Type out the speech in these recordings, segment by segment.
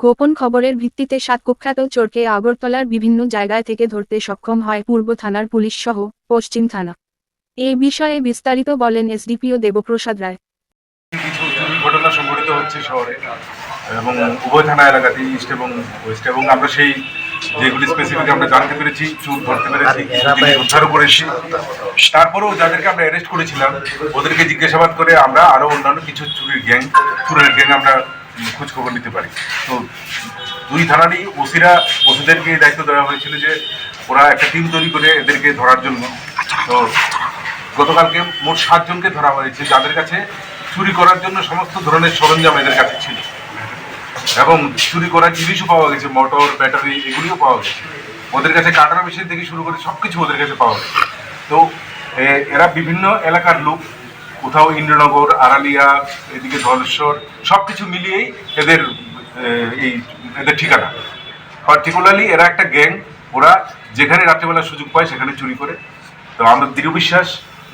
গোপন খবরের ভিত্তিতে সাত কুখ্যাত চোরকে আগরতলার বিভিন্ন জায়গায় থেকে ধরতে সক্ষম হয় পূর্ব থানার পুলিশ সহ পশ্চিম থানা। এ বিষয়ে বিস্তারিত বলেন এসডিপিও দেবপ্রসাদ রায়। কিছু চুরির ঘটনা সংঘটিত হচ্ছে শহরে এবং উভয় থানা এলাকাতে ইস্ট এবং ওয়েস্ট এবং আমরা সেই যেগুলি স্পেসিফিক আমরা জানতে পেরেছি চুর ধরতে পেরেছি উদ্ধারও করেছি। তারপরেও যাদেরকে আমরা অ্যারেস্ট করেছিলাম ওদেরকে জিজ্ঞাসাবাদ করে আমরা আরও অন্যান্য কিছু চুরির গ্যাং চুরের গ্যাং আমরা খোঁজ খবর নিতে পারি। তো দুই থানারই ওসিরা ওসিদেরকে দায়িত্ব দেওয়া হয়েছিল যে ওরা একটা টিম তৈরি করে এদেরকে ধরার জন্য। তো গতকালকে মোট সাতজনকে ধরা হয়েছে, যাদের কাছে চুরি করার জন্য সমস্ত ধরনের সরঞ্জাম এদের কাছে ছিল। এবং চুরি করার জিনিসও পাওয়া গেছে, মোটর, ব্যাটারি, এগুলিও পাওয়া গেছে। ওদের কাছে কাটার মেশিন থেকে শুরু করে সব কিছু ওদের কাছে পাওয়া গেছে। তো এরা বিভিন্ন এলাকার লোক কোথাও ইন্দ্রনগর, আড়ালিয়া, এদিকে ধলেশ্বর সব কিছু মিলিয়েই এদের এই, এদের ঠিকানা। পার্টিকুলারলি এরা একটা গ্যাং, ওরা যেখানে রাত্রেবেলা সুযোগ পায় সেখানে চুরি করে। তো আমরা দৃঢ় বিশ্বাস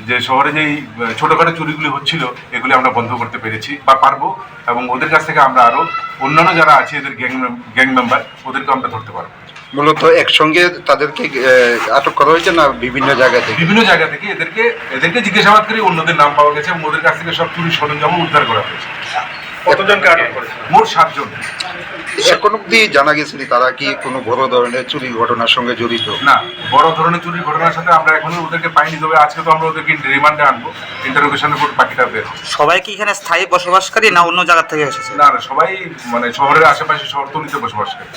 যে শহরে যেই ছোটোখাটো চুরিগুলি হচ্ছিল, এগুলি আমরা বন্ধ করতে পেরেছি বা পারব এবং ওদের কাছ থেকে আমরা আরও অন্যান্য যারা আছে, এদের গ্যাং গ্যাং মেম্বার ওদেরকে আমরা ধরতে পারব। মূলত একসঙ্গে তাদেরকে আটক করা হয়েছে না বিভিন্ন জায়গা থেকে? বিভিন্ন জায়গা থেকে এদেরকে এদেরকে জিজ্ঞাসাবাদ করে অন্যদের নাম পাওয়া গেছে ওদের কাছ থেকে সব চুরি সরঞ্জামও উদ্ধার করা হয়েছে। কতজনকে আটক করেছে? মোট সাতজন। এখন অব্দি জানা গেছে তারা কি কোনো বড় ধরনের চুরি ঘটনার সঙ্গে জড়িত? না বড় ধরনের চুরির ঘটনার সাথে আমরা এখনও ওদেরকে পাইনি তবে আজকে তো আমরা ওদেরকে রিমান্ডে আনব ইন্টারোগেশনের পর বাকিটা বের। সবাই কি এখানে স্থায়ী বসবাসকারী না অন্য জায়গা থেকে এসেছে? না না সবাই মানে শহরের আশেপাশে শহরতলিতে বসবাস করে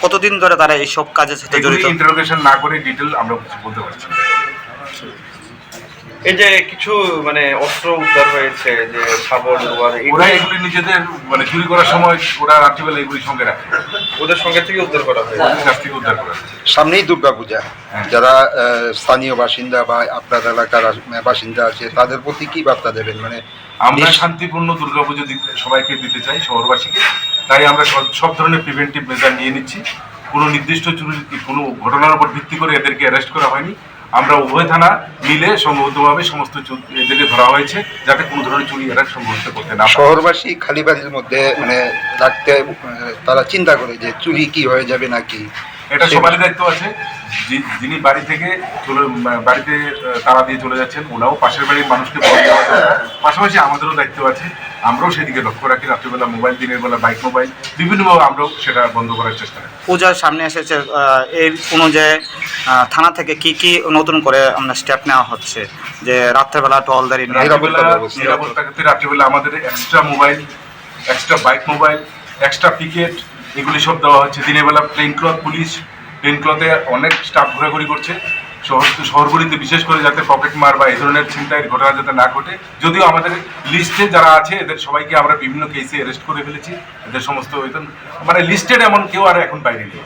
কতদিন ধরে তারা এইসব কাজের সাথে জড়িত? ইন্টারোগেশন না করে ডিটেল আমরা কিছু বলতে পারছি এই যে কিছু মানে অস্ত্র উদ্ধার হয়েছে যে শাবল লোহার ওরা এগুলি নিজেদের মানে চুরি করার সময় ওরা রাত্রিবেলা এগুলি সঙ্গে রাখে। ওদের সঙ্গে থেকে উদ্ধার করা হয়েছে। ওদের কাছ থেকে উদ্ধার করা হয়েছে। সামনেই দুর্গাপূজা হ্যাঁ। যারা আহ, স্থানীয় বাসিন্দা বা আপনার এলাকার বাসিন্দা আছে তাদের প্রতি কি বার্তা দেবেন? মানে আমরা শান্তিপূর্ণ দুর্গাপুজো দিতে সবাইকে দিতে চাই শহরবাসীকে। তাই আমরা সব- ধরনের প্রিভেন্টিভ মেজার নিয়ে নিচ্ছি। কোনো নির্দিষ্ট কোনো ঘটনার উপর ভিত্তি করে এদেরকে অ্যারেস্ট করা হয়নি। আমরা উভয় থানা মিলে সম্ভবতভাবে সমস্ত এদেরকে ধরা হয়েছে যাতে কোনো ধরনের চুরি এরা সংঘটিত করতে না শহরবাসী খালি বাড়ির মধ্যে মানে রাখতে আহ, তারা চিন্তা করে যে চুরি কি হয়ে যাবে নাকি। এটা সবারই দায়িত্ব আছে। যিনি বাড়ি থেকে চলে বাড়িতে তারা দিয়ে চলে যাচ্ছেন ওনাও পাশের বাড়ির মানুষকে পাশাপাশি আমাদেরও দায়িত্ব আছে। আমরাও সেদিকে লক্ষ্য রাখি রাত্রিবেলা মোবাইল দিনের বেলা বাইক মোবাইল বিভিন্নভাবে আমরাও সেটা বন্ধ করার চেষ্টা করি। পূজার সামনে এসেছে এর অনুযায়ী থানা থেকে কি কি নতুন করে আমরা স্টেপ নেওয়া হচ্ছে? যে রাত্রেবেলা টহলদারি নিরাপত্তা রাত্রিবেলা নিরাপত্তা ক্ষেত্রে রাত্রিবেলা আমাদের extra mobile extra bike mobile extra picket এগুলি সব দেওয়া হচ্ছে দিনের বেলা প্লেন ক্লথ পুলিশ প্লেন ক্লথে অনেক স্টাফ ঘোরাঘুরি করছে। শহর শহরগুলিতে বিশেষ করে যাতে পকেট মার বা এই ধরনের চিন্তায় ঘটনা যাতে না ঘটে। যদিও আমাদের লিস্টে যারা আছে, এদের সবাইকে আমরা বিভিন্ন কেসে অ্যারেস্ট করে ফেলেছি। এদের সমস্ত মানে লিস্টেড এমন কেউ আর এখন বাইরে নেই।